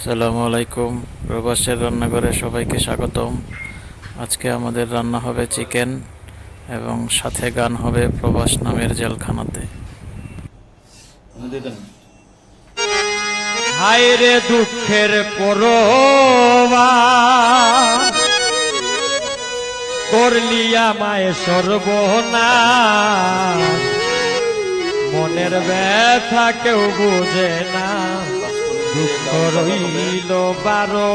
আসসালামু আলাইকুম। প্রবাসের রান্নাঘরে সবাইকে স্বাগতম। আজকে আমাদের রান্না হবে চিকেন এবং সাথে গান হবে প্রবাস নামের জেলখানাতে। হায় রে দুঃখের পরবা করলি আমায় সর্বনা মনের ব্যথা কেউ বুঝে না। দুঃখ রইল বারো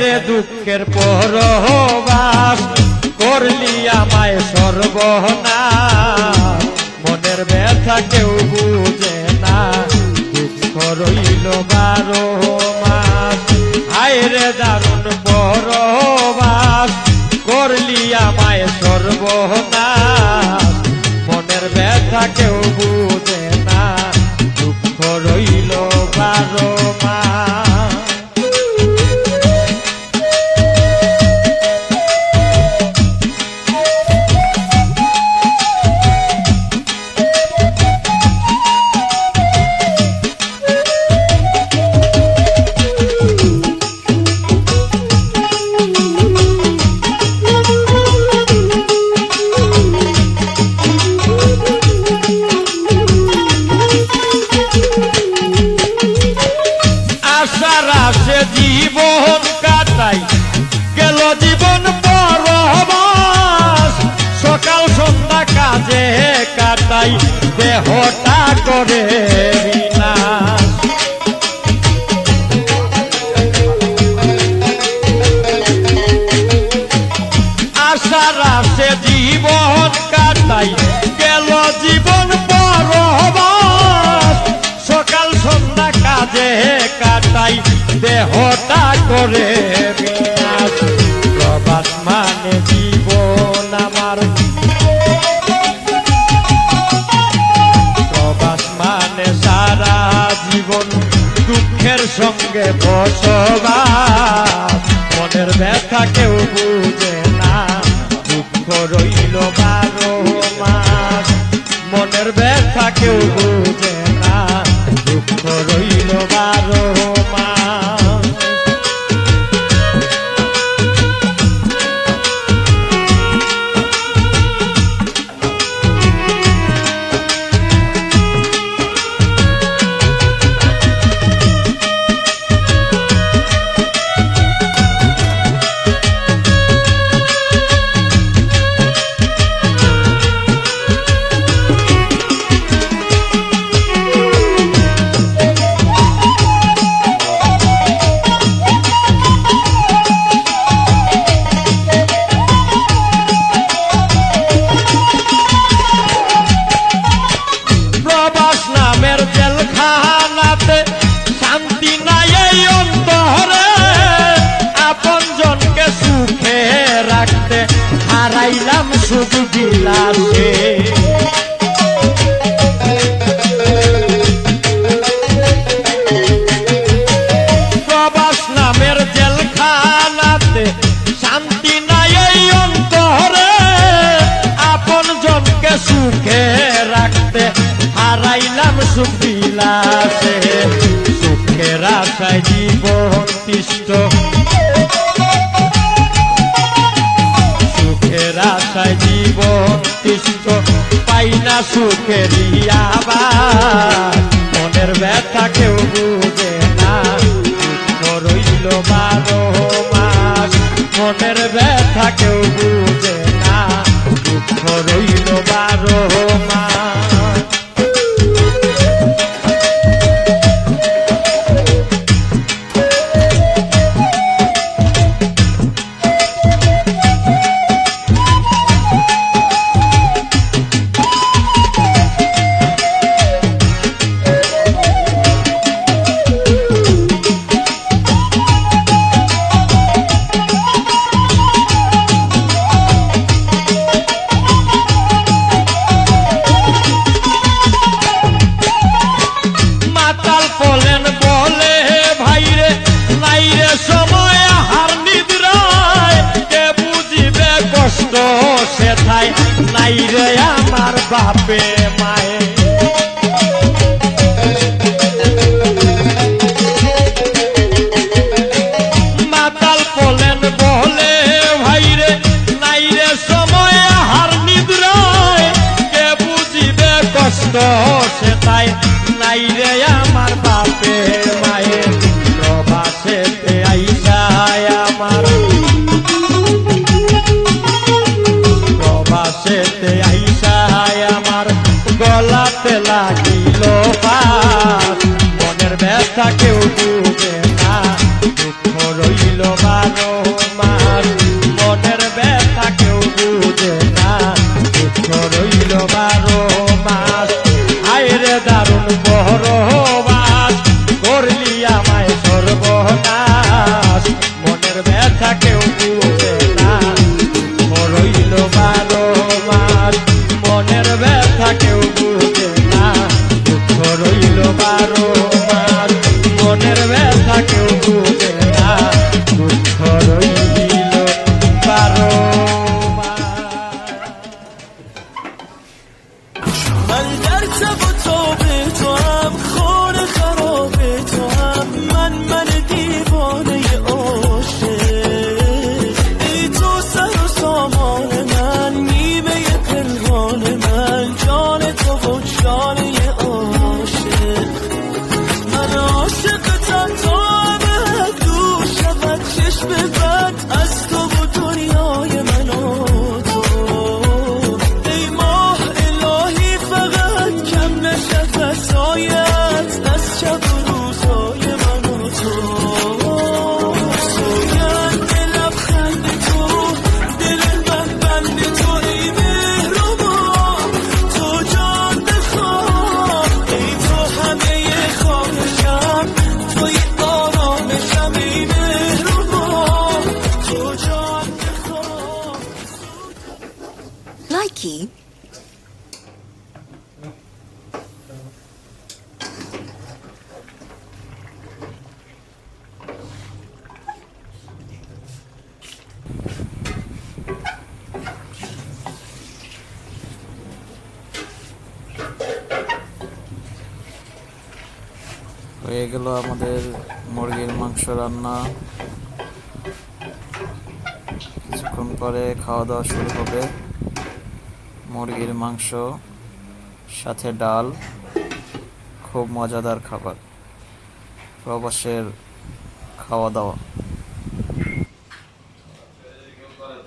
রে দুঃখের পরবাস করলি আমায় সর্বনা মনের ব্যথা কেউ বুঝে না, দুঃখ রইল বারো মাস। রে দারুণ পরবাস করলি আমায় সর্বনা মনের ব্যথা কেউ বুঝে কাটাই দেহটা করে আসে জীবন কাটাই গেল সকাল কাটাই দেহটা করে সঙ্গে বসবাস। মনের ব্যথা কেউ বুঝে না। দুঃখ রইল বারো মাস। মনের ব্যথা কেউ সুখ বিলাসে। নামের জেলখানাতে শান্তি নাই অন্তরে। আপন সুখে রাখতে হারাইলাম সুখ বিলাসে। সুখের আশায় জীবন তিষ্ট। তিষ্ট পাই না সুখের আবার মনের ব্যথা কেউ বুঝে না। রইল বারো মাস। মনের ব্যথা কেউ বুঝে না। রইল বারো বাপে মায়ে। মাতাল বলেন বলে ভাইরে নাইরে সময় হার নিদ্রায়। কে বুঝিবে কষ্ট সে তাই? নাইরে আমার বাপে মায়ে প্রবাসে আইসায় আমার। প্রবাসে আইসা গলাতে লাগিল পাশ মনের ব্যথা কেউ বুঝে না। দুঃখ রইল বারো মাস মনের ব্যথা কেউ বুঝে না। দুঃখ রইল বারো artık çok Mikey. হয়ে গেল আমাদের মুরগির মাংস রান্না কিছুক্ষণ পরে খাওয়া দাওয়া শুরু হবে মুরগির মাংস সাথে ডাল খুব মজাদার খাবার। প্রবাসের খাওয়া দাওয়া